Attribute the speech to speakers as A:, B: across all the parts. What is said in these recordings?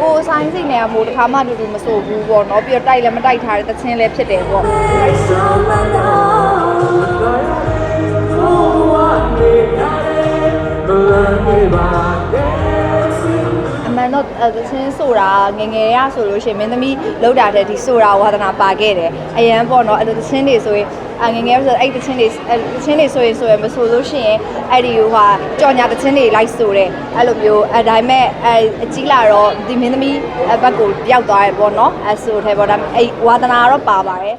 A: ကိုဆိုင်စိတ်နဲ့ကမိုးတစ်ခါမှတူတူမဆိုးဘူးပေါ့နော်ပြီးတော့တိုက်လည်းမတိုက်ထားတဲ့သချင်းလည်းဖြစ်တယ်ပေါ့ န်တော့အဲ့သချင်းဆိုတာငယ်ငယ်ရဆိုလို့ရှိရင်မင်းသမီးလောက်တာတဲ့ဒီဆိုတာဝါသနာပါခဲ့တယ်အရန်ပေါ့နော်အဲ့လိုသချင်းတွေဆိုရင်အငယ်ငယ်ဆိုအဲ့သချင်းတွေအဲ့သချင်းတွေဆိုရင်ဆိုရင်မဆိုလို့ရှိရင်အဲ့ဒီဟိုဟာကြော်ညာသချင်းတွေလိုက်ဆိုတယ်အဲ့လိုမျိုးအဲ့ဒါပေမဲ့အဲ့အကြီးလာတော့ဒီမင်းသမီးအဘက်ကိုပျောက်သွားတယ်ပေါ့နော်အဲ့ဆိုတဲ့ပေါ့ဒါပေမဲ့အဲ့ဝါသနာတော့ပါပါတယ်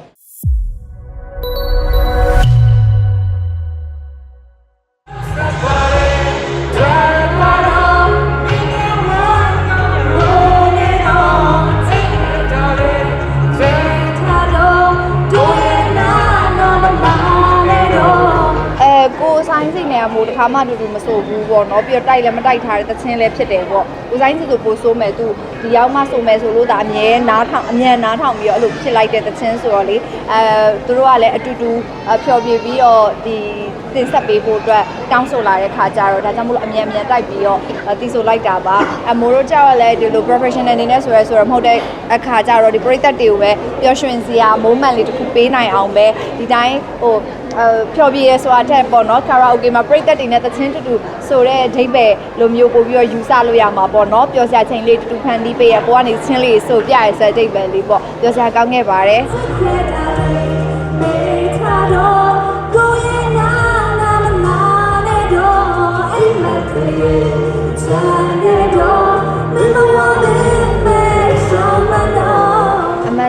A: င်စိတ်နဲ့အမို့တစ်ခါမှတူတူမဆိုဘူးပေါ့နော်ပြီးတော့တိုက်လည်းမတိုက်ထားတဲ့သချင်းလည်းဖြစ်တယ်ပေါ့ကိုဆိုင်စိတ်ဆိုပိုဆိုးမယ်သူဒီရောက်မှဆိုမယ်ဆိုလို့ဒါအမြဲနားထောင်အမြဲနားထောင်ပြီးတော့အဲ့လိုဖြစ်လိုက်တဲ့သချင်းဆိုတော့လေအဲသူတို့ကလည်းအတူတူအဖျော်ပြပြီးတော့ဒီတင်ဆက်ပေးဖို့အတွက်တောင်းဆိုလာတဲ့ခါကျတော့ဒါကြောင့်မို့လို့အမြဲအမြဲတိုက်ပြီးတော့တီးဆိုလိုက်တာပါအမိုးတို့ကြောက်လည်းဒီလို professional အနေနဲ့ဆိုရဲဆိုတော့မဟုတ်တဲ့အခါကျတော့ဒီပရိသတ်တွေကိုပဲပျော်ရွှင်စရာ moment လေးတစ်ခုပေးနိုင်အောင်ပဲဒီတိုင်းဟို အဲဖျော်ပြရဲဆိုတာတက်ပေါ့နော်ကာရာအိုကေမှာပြိသက်တွေနဲ့သချင်းတူတူဆိုတဲ့အဓိပ္ပာယ်လိုမျိုးပို့ပြီးတော့ယူဆလို့ရမှာပေါ့နော်ပျော်စရာချိန်လေးတူတူဖန်တီးပေးရကိုကနေချင်းလေးဆိုပြရဲဆိုတဲ့အဓိပ္ပာယ်လေးပေါ့ပျော်စရာကောင်းခဲ့ပါတယ်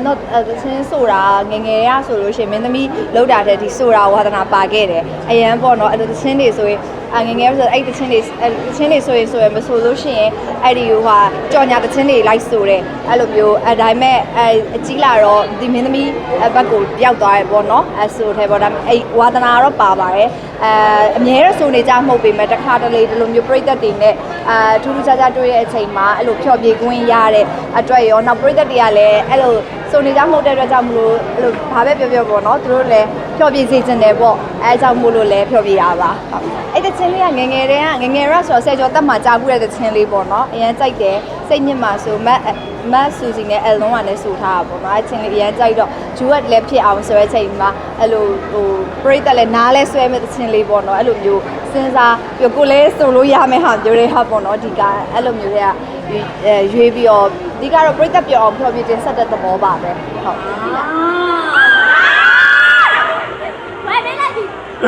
A: တော့အဲ့သချင်းဆိုတာငယ်ငယ်ရဆိုလို့ရှိရင်မင်းသမီးလောက်တာတဲ့ဒီဆိုတာဝါသနာပါခဲ့တယ်အရန်ပေါ့နော်အဲ့လိုသချင်းတွေဆိုရင် အငယ်ငယ်ဆိုအဲ့သချင်းတွေအဲ့သချင်းတွေဆိုရင်ဆိုရင်မဆိုလို့ရှိရင်အဲ့ဒီဟိုဟာကြော်ညာသချင်းတွေလိုက်ဆိုတယ်အဲ့လိုမျိုးအဲ့ဒါပေမဲ့အဲ့အကြီးလာတော့ဒီမင်းသမီးအဘက်ကိုပျောက်သွားတယ်ပေါ့နော်အဲ့ဆိုတဲ့ပေါ့ဒါပေမဲ့အဲ့ဝါသနာတော့ပါပါတယ်အဲအမြဲတမ်းဆိုနေကြမဟုတ်ပေမဲ့တစ်ခါတလေဒီလိုမျိုးပြိသက်တွေနဲ့အာထူးထူးခြားခြားတွေ့ရဲ့အချိန်မှာအဲ့လိုဖျော်ဖြေခွင့်ရတဲ့အတွက်ရောနောက်ပြိသက်တွေကလည်းအဲ့လိုစုံနေကြမဟုတ်တဲ့အတွက်ကြောင့်မလို့အဲ့လိုဘာပဲပြောပြောပေါ့နော်သူတို့လည်း ဖျော်ပြစေချင်တယ်ပေါ့အဲအကြောင်းမို့လို့လည်းဖျော်ပြတာပါဟုတ်အဲ့တချင်းလေးကငယ်ငယ်တည်းကငယ်ငယ်ရဆိုတော့ဆယ်ကျော်တက်မှကြာဘူးတဲ့တချင်းလေးပေါ့နော်အရန်ကြိုက်တယ်စိတ်ညစ်မှဆိုမတ်မတ်ဆူစီနဲ့အလုံးကလည်းဆူထားတာပေါ့နော်အဲ့ချင်းလေးအရန်ကြိုက်တော့ဂျူဝတ်လည်းဖြစ်အောင်ဆိုတဲ့အချိန်မှာအဲ့လိုဟိုပရိသတ်လည်းနားလဲဆွဲမဲ့တချင်းလေးပေါ့နော်အဲ့လိုမျိုးစဉ်းစားပြီးကိုလည်းဆိုလို့ရမယ့်ဟာမျိုးတွေဟာပေါ့နော်ဒီကအဲ့လိုမျိုးတွေကအဲရွေးပြီးတော့ဒီကတော့ပရိသတ်ပြောအောင်ဖျော်ပြတင်ဆက်တဲ့သဘောပါပဲဟုတ်
B: ပ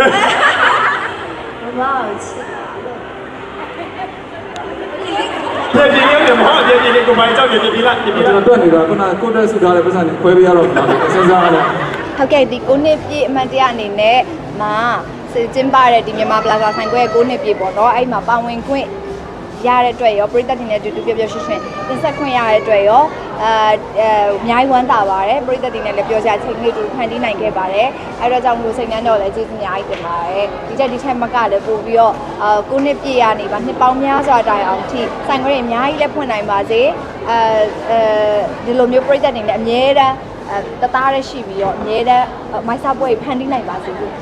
B: ြပြလေးတွေမဟုတ်ပြပြလေးကိုမိုင်းကြောက်ပြပြလိုက်ပြပြ
C: ကျွန်
B: လိုက်
C: တော်တွက်နေတာခုနကိုတက်ဆူထားတဲ့ပတ်စံတွေခွဲပေးရတော့မှာစဉ်းစားရတယ်
A: ဟုတ်ကဲ့ဒီ9နှစ်ပြည့်အမှတ်တရအနေနဲ့မှာကျင်းပတဲ့ဒီမြန်မာပလာဇာဆိုင်ခွဲ9နှစ်ပြည့်ပေါ့နော်အဲ့မှာပါဝင်ခွင့်ရတဲ့အတွက်ရောပြည်သက်တွေနဲ့အတူတူပျော်ပျော်ရွှင်ရွှင်တင်ဆက်ခွင့်ရတဲ့အတွက်ရော အာအဲအများကြီးဝမ်းသာပါတယ်ပြည်သက်တွေနဲ့လည်းပျော်စရာချိန်လေးတူဖန်တီးနိုင်ခဲ့ပါတယ်အဲ့တော့ကြောင့်မလို့စိတ်နှမ်းတော့လည်းကျေးဇူးအများကြီးတင်ပါတယ်ဒီချက်ဒီချက်မကလည်းပို့ပြီးတော့အာ9နှစ်ပြည့်ရနေပါနှစ်ပေါင်းများစွာတိုင်အောင်ထိဆိုင်ခွဲတွေအများကြီးလည်းဖွင့်နိုင်ပါစေအဲအဲဒီလိုမျိုးပြည်သက်တွေနဲ့အများတန်းအဲတသားရရှိပြီးတော့အမြဲတမ်းမိုက်စားပွဲဖန်တီးနိုင်ပါစေလို့